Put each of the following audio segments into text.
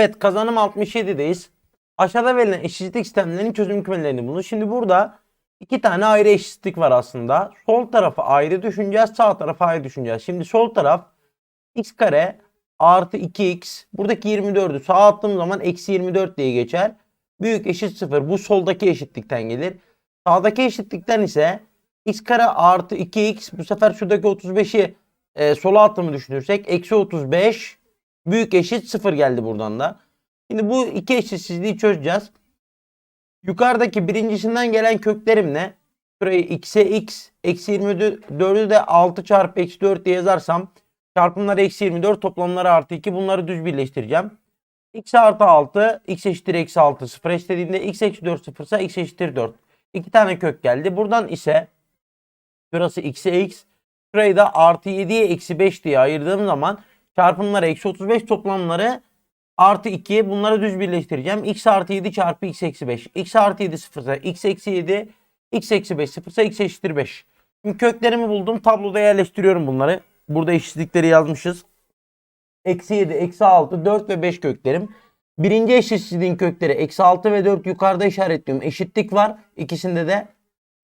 Evet kazanım 67'deyiz. Aşağıda verilen eşitlik sistemlerinin çözüm kümelerini bulun. Şimdi burada iki tane ayrı eşitlik var aslında. Sol tarafı ayrı düşüneceğiz. Sağ tarafı ayrı düşüneceğiz. Şimdi sol taraf x kare artı 2x. Buradaki 24'ü sağa attığım zaman eksi 24 diye geçer. Büyük eşit 0. Bu soldaki eşitlikten gelir. Sağdaki eşitlikten ise x kare artı 2x. Bu sefer şuradaki 35'i e, sola attığımı düşünürsek eksi 35 büyük eşit 0 geldi buradan da. Şimdi bu iki eşitsizliği çözeceğiz. Yukarıdaki birincisinden gelen köklerimle şurayı x'e x eksi 24'ü de 6 çarpı eksi 4 diye yazarsam çarpımları eksi 24 toplamları artı 2 bunları düz birleştireceğim. x artı 6 x eşittir eksi 6 sıfır istediğimde x eksi 4 sıfırsa x eşittir 4. İki tane kök geldi. Buradan ise şurası x'e x şurayı da artı 7'ye eksi 5 diye ayırdığım zaman çarpımları eksi 35 toplamları artı 2 bunları düz birleştireceğim. x artı 7 çarpı x eksi 5. x artı 7 sıfırsa x eksi 7 x eksi 5 sıfırsa x eşittir 5. Şimdi köklerimi buldum. Tabloda yerleştiriyorum bunları. Burada eşitlikleri yazmışız. Eksi 7, eksi 6, 4 ve 5 köklerim. Birinci eşitsizliğin kökleri eksi 6 ve 4 yukarıda işaretliyorum. Eşitlik var. İkisinde de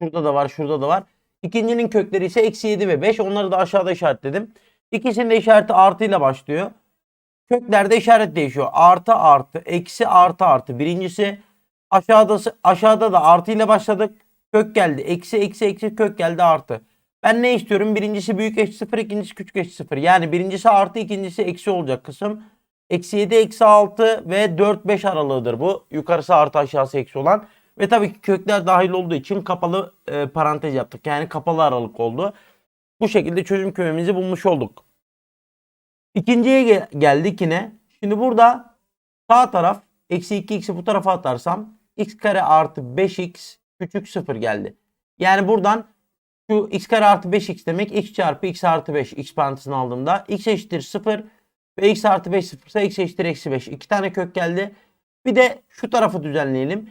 şurada da var, şurada da var. İkincinin kökleri ise eksi 7 ve 5. Onları da aşağıda işaretledim. İkisinde işareti artı ile başlıyor. Köklerde işaret değişiyor. Artı artı, eksi artı artı. Birincisi aşağıda, aşağıda da artı ile başladık. Kök geldi. Eksi eksi eksi kök geldi artı. Ben ne istiyorum? Birincisi büyük eşit 0, ikincisi küçük eşit 0. Yani birincisi artı, ikincisi eksi olacak kısım. Eksi 7, eksi 6 ve 4, 5 aralığıdır bu. Yukarısı artı aşağısı eksi olan. Ve tabii ki kökler dahil olduğu için kapalı e, parantez yaptık. Yani kapalı aralık oldu. Bu şekilde çözüm kümemizi bulmuş olduk. İkinciye gel- geldik yine. Şimdi burada sağ taraf eksi 2x'i bu tarafa atarsam x kare artı 5x küçük 0 geldi. Yani buradan şu x kare artı 5x demek x çarpı x artı 5 x parantezini aldığımda x eşittir 0 ve x artı 5 sıfırsa x eşittir eksi 5. İki tane kök geldi. Bir de şu tarafı düzenleyelim.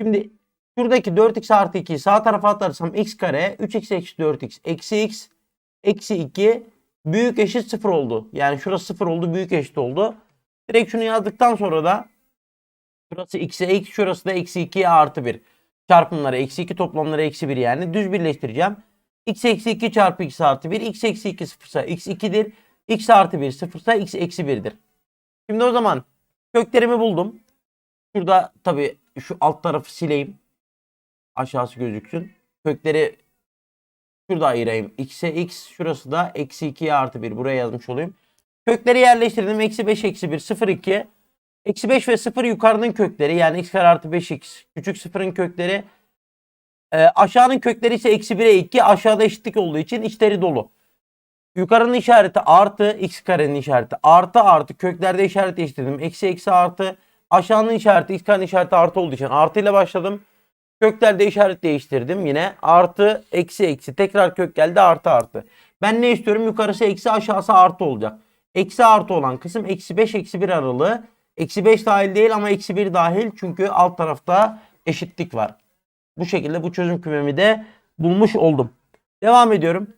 Şimdi şuradaki 4x artı 2'yi sağ tarafa atarsam x kare 3x eksi 4x eksi x eksi 2 büyük eşit 0 oldu. Yani şurası 0 oldu büyük eşit oldu. Direkt şunu yazdıktan sonra da şurası x'e x şurası da eksi 2'ye artı 1. Çarpımları eksi 2 toplamları eksi 1 yani düz birleştireceğim. x eksi 2 çarpı x artı 1 x eksi 2 sıfırsa x 2'dir. x artı 1 sıfırsa x eksi 1'dir. Şimdi o zaman köklerimi buldum. Şurada tabi şu alt tarafı sileyim. Aşağısı gözüksün. Kökleri şurada ayırayım. x'e x şurası da eksi 2'ye artı 1. Buraya yazmış olayım. Kökleri yerleştirdim. Eksi 5 eksi 1 0 2. Eksi 5 ve 0 yukarının kökleri yani x kare artı 5x. Küçük sıfırın kökleri. Ee, aşağının kökleri ise eksi 1'e 2. Aşağıda eşitlik olduğu için içleri dolu. Yukarının işareti artı x karenin işareti artı artı köklerde işaret değiştirdim. Eksi eksi artı aşağının işareti x karenin işareti artı olduğu için artı ile başladım. Köklerde işaret değiştirdim yine. Artı eksi eksi tekrar kök geldi artı artı. Ben ne istiyorum? Yukarısı eksi aşağısı artı olacak. Eksi artı olan kısım eksi 5 eksi 1 aralığı. Eksi 5 dahil değil ama eksi 1 dahil çünkü alt tarafta eşitlik var. Bu şekilde bu çözüm kümemi de bulmuş oldum. Devam ediyorum.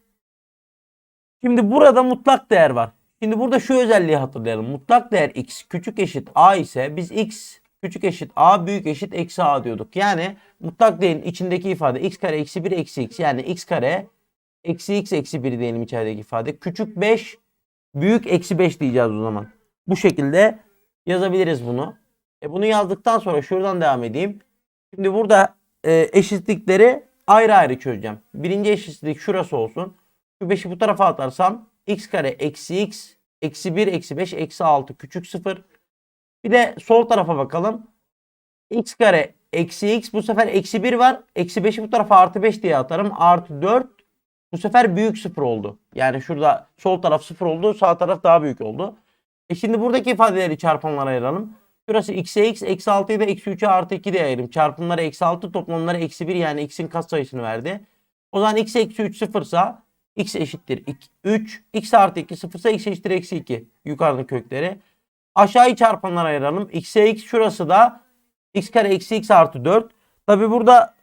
Şimdi burada mutlak değer var. Şimdi burada şu özelliği hatırlayalım. Mutlak değer x küçük eşit a ise biz x küçük eşit a büyük eşit eksi a diyorduk. Yani mutlak değerin içindeki ifade x kare eksi 1 eksi x yani x kare eksi x eksi 1 diyelim içerideki ifade. Küçük 5 büyük eksi 5 diyeceğiz o zaman. Bu şekilde yazabiliriz bunu. E bunu yazdıktan sonra şuradan devam edeyim. Şimdi burada e, eşitlikleri ayrı ayrı çözeceğim. Birinci eşitlik şurası olsun. Şu 5'i bu tarafa atarsam x kare eksi x eksi 1 eksi 5 eksi 6 küçük 0. Bir de sol tarafa bakalım. x kare eksi x bu sefer eksi 1 var. Eksi 5'i bu tarafa artı 5 diye atarım. Artı 4 bu sefer büyük 0 oldu. Yani şurada sol taraf 0 oldu. Sağ taraf daha büyük oldu. E şimdi buradaki ifadeleri çarpanlara ayıralım. Şurası x'e x, eksi 6'yı da eksi 3'e artı 2 diye ayırayım. Çarpımları eksi 6, toplamları eksi 1 yani x'in katsayısını verdi. O zaman x eksi 3 sıfırsa x eşittir 2, 3. x artı 2 sıfırsa x eşittir eksi 2. Yukarıdaki kökleri. Aşağıyı çarpanlara ayıralım. x'e x şurası da x kare eksi x artı 4. Tabi burada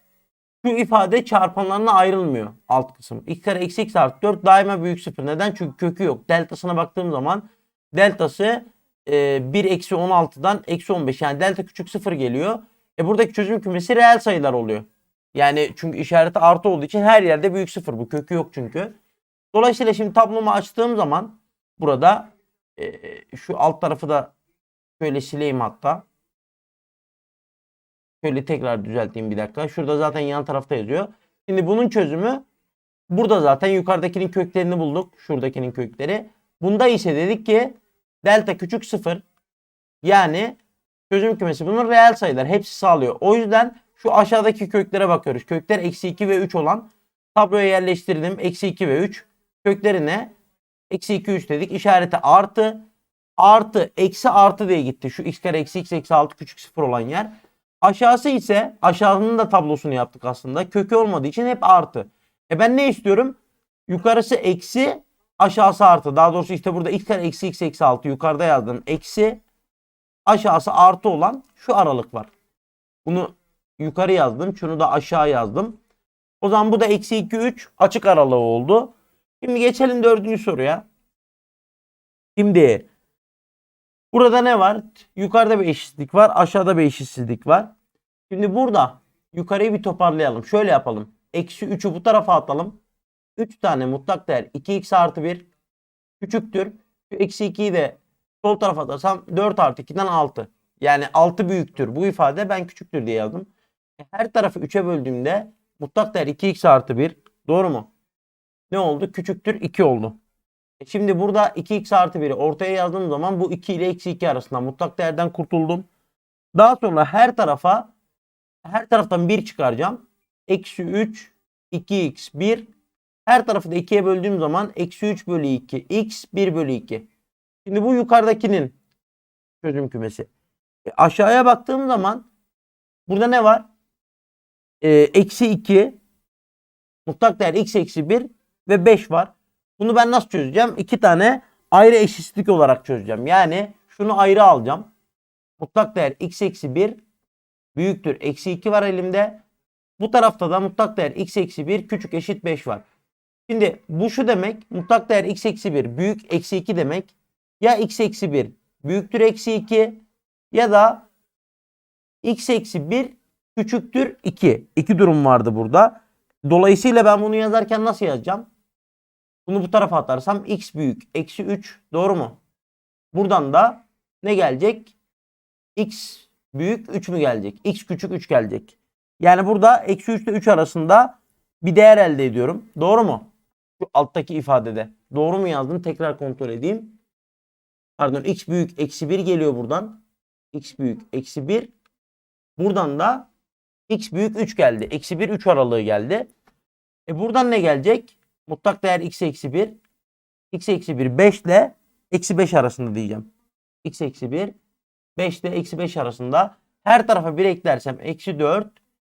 şu ifade çarpanlarına ayrılmıyor alt kısım. x kare eksi x artı 4 daima büyük sıfır. Neden? Çünkü kökü yok. Deltasına baktığım zaman deltası e, 1 eksi 16'dan eksi 15 yani delta küçük 0 geliyor. E buradaki çözüm kümesi reel sayılar oluyor. Yani çünkü işareti artı olduğu için her yerde büyük sıfır. Bu kökü yok çünkü. Dolayısıyla şimdi tablomu açtığım zaman burada e, şu alt tarafı da şöyle sileyim hatta. Şöyle tekrar düzelteyim bir dakika. Şurada zaten yan tarafta yazıyor. Şimdi bunun çözümü burada zaten yukarıdakinin köklerini bulduk. Şuradakinin kökleri. Bunda ise dedik ki delta küçük sıfır. Yani çözüm kümesi bunun reel sayılar. Hepsi sağlıyor. O yüzden şu aşağıdaki köklere bakıyoruz. Kökler eksi 2 ve 3 olan tabloya yerleştirdim. Eksi 2 ve 3. Köklerine eksi 2 3 dedik. İşareti artı. Artı eksi artı diye gitti. Şu x kare eksi x eksi 6 küçük sıfır olan yer. Aşağısı ise aşağının da tablosunu yaptık aslında. Kökü olmadığı için hep artı. E ben ne istiyorum? Yukarısı eksi aşağısı artı. Daha doğrusu işte burada x kare eksi x eksi 6 yukarıda yazdım. Eksi aşağısı artı olan şu aralık var. Bunu yukarı yazdım. Şunu da aşağı yazdım. O zaman bu da eksi 2 3 açık aralığı oldu. Şimdi geçelim dördüncü soruya. Şimdi burada ne var? Yukarıda bir eşitsizlik var. Aşağıda bir eşitsizlik var. Şimdi burada yukarıyı bir toparlayalım. Şöyle yapalım. Eksi 3'ü bu tarafa atalım. 3 tane mutlak değer 2x artı 1 küçüktür. Şu eksi 2'yi de sol tarafa atarsam 4 artı 2'den 6. Yani 6 büyüktür. Bu ifade ben küçüktür diye yazdım. Her tarafı 3'e böldüğümde mutlak değer 2x artı 1. Doğru mu? Ne oldu? Küçüktür 2 oldu. E Şimdi burada 2x artı 1'i ortaya yazdığım zaman bu 2 ile eksi 2 arasında mutlak değerden kurtuldum. Daha sonra her tarafa her taraftan 1 çıkaracağım. Eksi 3 2x 1 her tarafı da 2'ye böldüğüm zaman eksi 3 bölü 2 x 1 bölü 2. Şimdi bu yukarıdakinin çözüm kümesi. E, aşağıya baktığım zaman burada ne var? E, eksi 2 mutlak değer x eksi 1 ve 5 var. Bunu ben nasıl çözeceğim? İki tane ayrı eşitsizlik olarak çözeceğim. Yani şunu ayrı alacağım. Mutlak değer x eksi 1 büyüktür. Eksi 2 var elimde. Bu tarafta da mutlak değer x eksi 1 küçük eşit 5 var. Şimdi bu şu demek. Mutlak değer x eksi 1 büyük eksi 2 demek. Ya x eksi 1 büyüktür eksi 2 ya da x eksi 1 küçüktür 2. İki durum vardı burada. Dolayısıyla ben bunu yazarken nasıl yazacağım? Bunu bu tarafa atarsam x büyük eksi 3 doğru mu? Buradan da ne gelecek? x büyük 3 mü gelecek? x küçük 3 gelecek. Yani burada eksi 3 ile 3 arasında bir değer elde ediyorum. Doğru mu? Şu alttaki ifadede. Doğru mu yazdım? Tekrar kontrol edeyim. Pardon x büyük eksi 1 geliyor buradan. x büyük eksi 1. Buradan da x büyük 3 geldi. Eksi 1 3 aralığı geldi. E buradan ne gelecek? Mutlak değer x eksi 1. x eksi 1 5 ile eksi 5 arasında diyeceğim. x eksi 1 5 ile eksi 5 arasında. Her tarafa 1 eklersem eksi 4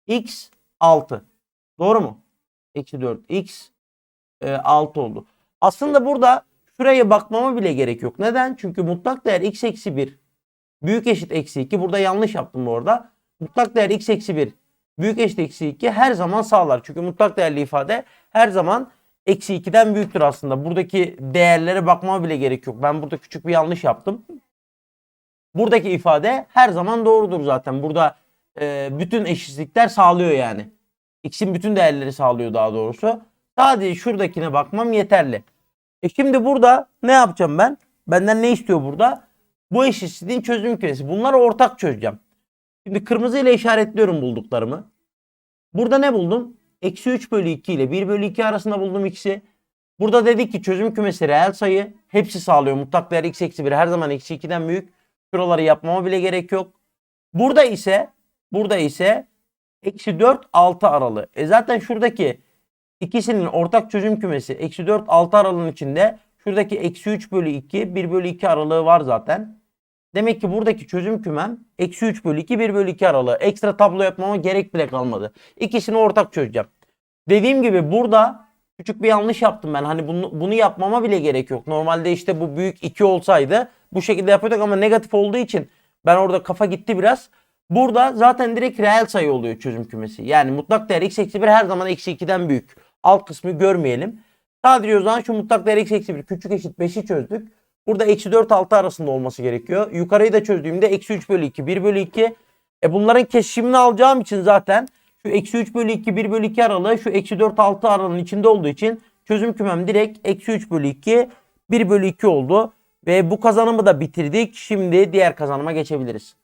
x 6. Doğru mu? Eksi 4 x e, 6 oldu. Aslında burada şuraya bakmama bile gerek yok. Neden? Çünkü mutlak değer x eksi 1 büyük eşit eksi 2. Burada yanlış yaptım bu arada. Mutlak değer x eksi 1 büyük eşit eksi 2 her zaman sağlar. Çünkü mutlak değerli ifade her zaman eksi 2'den büyüktür aslında. Buradaki değerlere bakmama bile gerek yok. Ben burada küçük bir yanlış yaptım. Buradaki ifade her zaman doğrudur zaten. Burada e, bütün eşitlikler sağlıyor yani. X'in bütün değerleri sağlıyor daha doğrusu. Sadece şuradakine bakmam yeterli. E şimdi burada ne yapacağım ben? Benden ne istiyor burada? Bu eşitsizliğin çözüm kümesi. Bunları ortak çözeceğim. Şimdi kırmızı ile işaretliyorum bulduklarımı. Burada ne buldum? Eksi 3 bölü 2 ile 1 bölü 2 arasında buldum x'i. Burada dedik ki çözüm kümesi reel sayı. Hepsi sağlıyor. Mutlak değer x eksi 1 her zaman eksi 2'den büyük. Şuraları yapmama bile gerek yok. Burada ise burada ise eksi 4 6 aralığı. E zaten şuradaki ikisinin ortak çözüm kümesi eksi 4 6 aralığın içinde şuradaki eksi 3 bölü 2 1 bölü 2 aralığı var zaten. Demek ki buradaki çözüm kümem eksi 3 bölü 2 1 bölü 2 aralığı. Ekstra tablo yapmama gerek bile kalmadı. İkisini ortak çözeceğim. Dediğim gibi burada küçük bir yanlış yaptım ben. Hani bunu, bunu yapmama bile gerek yok. Normalde işte bu büyük 2 olsaydı bu şekilde yapıyorduk ama negatif olduğu için ben orada kafa gitti biraz. Burada zaten direkt reel sayı oluyor çözüm kümesi. Yani mutlak değer x eksi 1 her zaman eksi 2'den büyük. Alt kısmı görmeyelim. Sadece o zaman şu mutlak değer x eksi 1 küçük eşit 5'i çözdük. Burada eksi 4 6 arasında olması gerekiyor. Yukarıyı da çözdüğümde eksi 3 bölü 2 1 bölü 2. E bunların kesişimini alacağım için zaten şu eksi 3 bölü 2 1 bölü 2 aralığı şu eksi 4 6 aralığının içinde olduğu için çözüm kümem direkt eksi 3 bölü 2 1 bölü 2 oldu. Ve bu kazanımı da bitirdik. Şimdi diğer kazanıma geçebiliriz.